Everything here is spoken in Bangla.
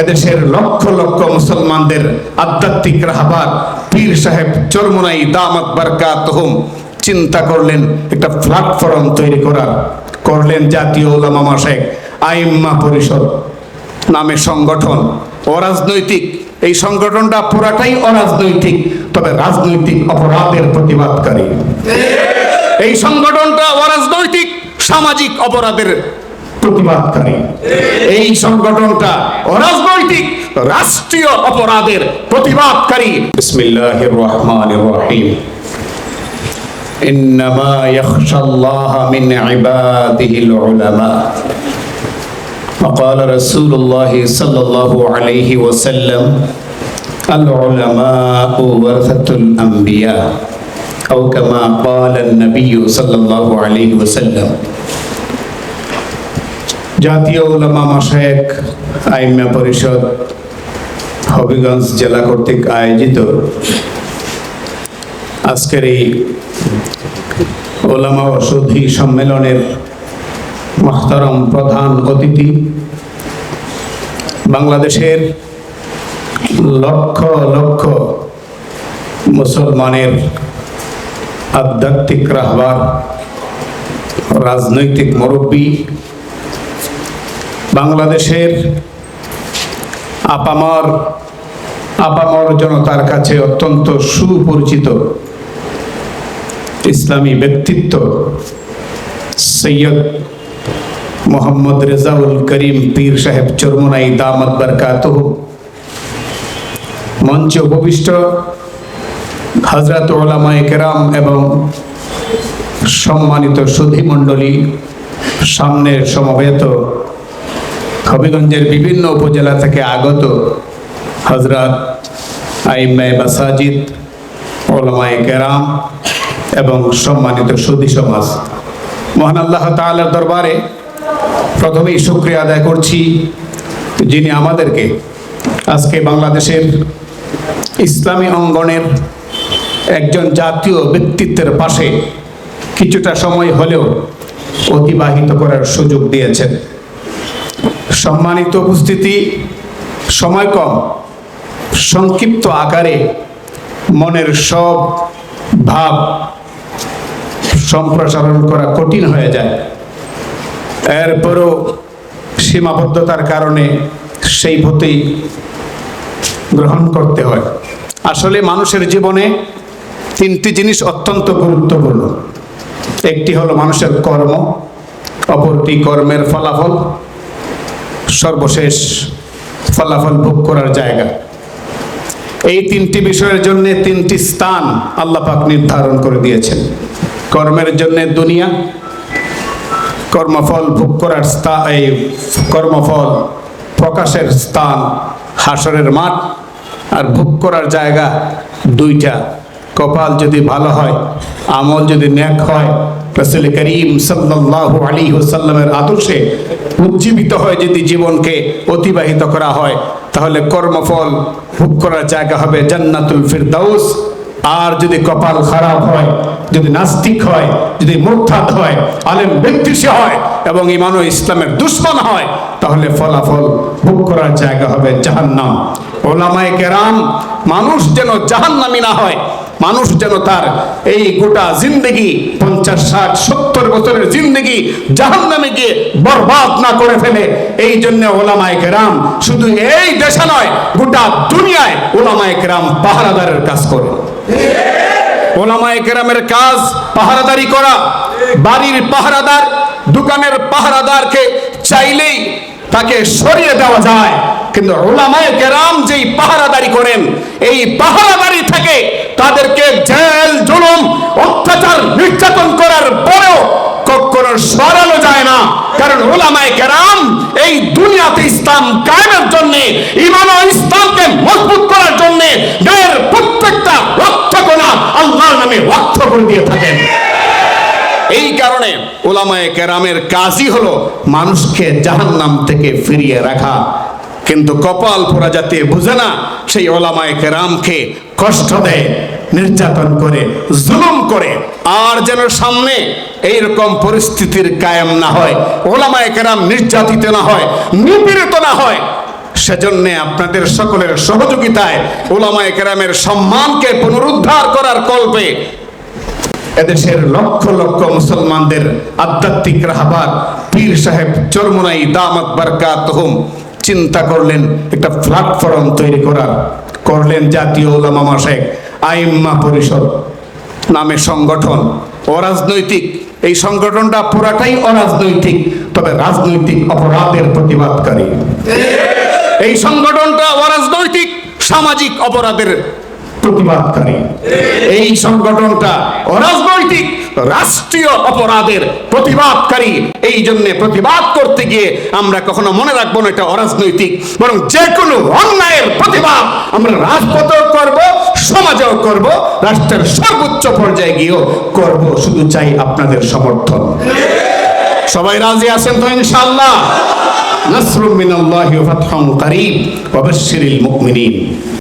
এদেশের লক্ষ লক্ষ মুসলমানদের আধ্যাত্মিক রাহবার, পীর সাহেব চরমনাই দামাত বারকাত চিন্তা করলেন, একটা প্ল্যাটফর্ম তৈরি করার। করলেন জাতীয় ওলামা মাসেক আইম্মা পরিষদ, নামে সংগঠন। অরাজনৈতিক, এই সংগঠনটা পুরাটাই অরাজনৈতিক, তবে রাজনৈতিক অপরাধের প্রতিবাদকারী। এই সংগঠনটা অরাজনৈতিক, সামাজিক অপরাধের প্রতিবাদকারী এই সংগঠনটা অরাজনৈতিক রাষ্ট্রীয় অপরাধের প্রতিবাদকারী বিসমিল্লাহির রহমানির রহিম إنما يخشى الله من عباده العلماء وقال رسول الله صلى الله عليه وسلم العلماء ورثة الأنبياء أو كما قال النبي صلى الله عليه وسلم জাতীয় উলামা মাসায়েক আইমা পরিষদ, হবিগঞ্জ জেলা কর্তৃক আয়োজিত আজকের এই ওলামা ওষুধি সম্মেলনের মহতরম প্রধান অতিথি, বাংলাদেশের লক্ষ লক্ষ মুসলমানের আধ্যাত্মিক রাহবার, রাজনৈতিক মুরব্বী বাংলাদেশের আপামর আপামর জনতার কাছে অত্যন্ত সুপরিচিত ইসলামী ব্যক্তিত্ব সৈয়দ মোহাম্মদ রেজাউল করিম পীর সাহেব চরমনাই দামদ বরকাত মঞ্চে উপবিষ্ট হজরত ওলামায় কেরাম এবং সম্মানিত সুধী সামনের সামনে সমবেত হবিগঞ্জের বিভিন্ন উপজেলা থেকে আগত হজরত আইমায় মাসাজিদ ওলামায় কেরাম এবং সম্মানিত সুদী সমাজ। মহান আল্লাহ তাআলার দরবারে প্রথমেই শুক্রিয়া আদায় করছি যিনি আমাদেরকে আজকে বাংলাদেশের ইসলামী অঙ্গনের একজন জাতীয় ব্যক্তিত্বের পাশে কিছুটা সময় হলেও অতিবাহিত করার সুযোগ দিয়েছেন। সম্মানিত উপস্থিতি, সময় কম, সংক্ষিপ্ত আকারে মনের সব ভাব সম্প্রসারণ করা কঠিন হয়ে যায়। এরপরও সীমাবদ্ধতার কারণে সেই পথেই গ্রহণ করতে হয়। আসলে মানুষের জীবনে তিনটি জিনিস অত্যন্ত গুরুত্বপূর্ণ। একটি হলো মানুষের কর্ম, অপরটি কর্মের ফলাফল। সর্বশেষ ফলাফল ভোগ করার জায়গা। এই তিনটি বিষয়ের জন্য তিনটি স্থান আল্লাহ পাক নির্ধারণ করে দিয়েছেন। কর্মের জন্য দুনিয়া, কর্মফল ভোগ করার স্থান এই কর্মফল প্রকাশের স্থান হাসরের মাঠ, আর ভোগ করার জায়গা দুইটা। কপাল যদি ভালো হয়, আমল যদি ন্যাক হয়, রসুল করিম সাল্লাল্লাহু আলাইহি ওয়াসাল্লামের আদর্শে উজ্জীবিত হয় যদি জীবনকে অতিবাহিত করা হয়, তাহলে কর্মফল ভোগ করার জায়গা হবে জান্নাতুল ফিরদাউস। আর যদি কপাল খারাপ হয়, যদি নাস্তিক হয়, যদি মুরতাদ হয়, আলেম ব্যক্তি সে হয় এবং ইমান ইসলামের দুশ্মন হয় তাহলে ফলাফল ভোগ করার জায়গা হবে জাহান্নাম। ওলামায়ে কেরাম, মানুষ যেন জাহান্নামি না হয়, মানুষ যেন তার এই গোটা জিন্দগি, পঞ্চাশ, ষাট, সত্তর বছরের জিন্দগি জাহান নামে গিয়ে বরবাদ না করে ফেলে। এই জন্য ওলামায় কেরাম শুধু এই দেশে নয়, গোটা দুনিয়ায় ওলামায় কেরাম পাহারাদারের কাজ করে। ওলামায় কেরামের কাজ পাহারাদারি করা, বাড়ির পাহারাদার, দোকানের পাহারাদারকে চাইলেই তাকে সরিয়ে দেওয়া যায়। কিন্তু ওলামায় কেরাম যেই পাহারাদারি করেন, এই পাহারাদারি থেকে তাদেরকে জেল, জুলুম, অত্যাচার, নির্যাতন করার পরেও কখনো সরানো যায় না। কারণ ওলামায় কেরাম এই দুনিয়াতে ইসলাম কায়েমের জন্য ইমান ও ইসলামকে মজবুত করার জন্য গায়ের প্রত্যেকটা রক্ত কোনা আল্লাহর নামে রক্ত করে দিয়ে থাকেন এই কারণে ওলামায়ে কেরামের কাজই হলো মানুষকে জাহান্নাম থেকে ফিরিয়ে রাখা। কিন্তু কপাল পোড়া যাতে বুঝে না, সেই ওলামায়ে কেরামকে কষ্ট দেয়, নির্যাতন করে, জুলুম করে। আর যেন সামনে এইরকম পরিস্থিতির কায়েম না হয় ওলামায়ে কেরাম নির্যাতিত না হয়, নিপীড়িত না হয়। সেজন্য আপনাদের সকলের সহযোগিতায় ওলামায়ে কেরামের সম্মানকে পুনরুদ্ধার করার কল্পে এদেশের লক্ষ লক্ষ মুসলমানদের আধ্যাত্মিক রাহবার, পীর সাহেব, চরমুনাই, দামাত বারকাতহুম চিন্তা করলেন, একটা প্ল্যাটফর্ম তৈরি করার। করলেন জাতীয় ওলামা মাসেক আইম্মা পরিষদ, নামে সংগঠন, অরাজনৈতিক। এই সংগঠনটা পুরাটাই অরাজনৈতিক, তবে রাজনৈতিক অপরাধের প্রতিবাদকারী। এই সংগঠনটা অরাজনৈতিক, সামাজিক অপরাধের প্রতিবাদকারী। এই সংগঠনটা অরাজনৈতিক, রাষ্ট্রীয় অপরাধের প্রতিবাদকারী। এই জন্য প্রতিবাদ করতে গিয়ে আমরা কখনো মনে রাখব না এটা অরাজনৈতিক, বরং যে কোনো অন্যায়ের প্রতিবাদ আমরা রাজপথেও করব, সমাজেও করব, রাষ্ট্রের সর্বোচ্চ পর্যায়ে গিয়েও করব। শুধু চাই আপনাদের সমর্থন। সবাই রাজি আছেন তো ইনশাআল্লাহ? নাসরুম মিনাল্লাহি ওয়া ফাতহুন কারীব ওয়া বাশশিরিল মুমিনিন।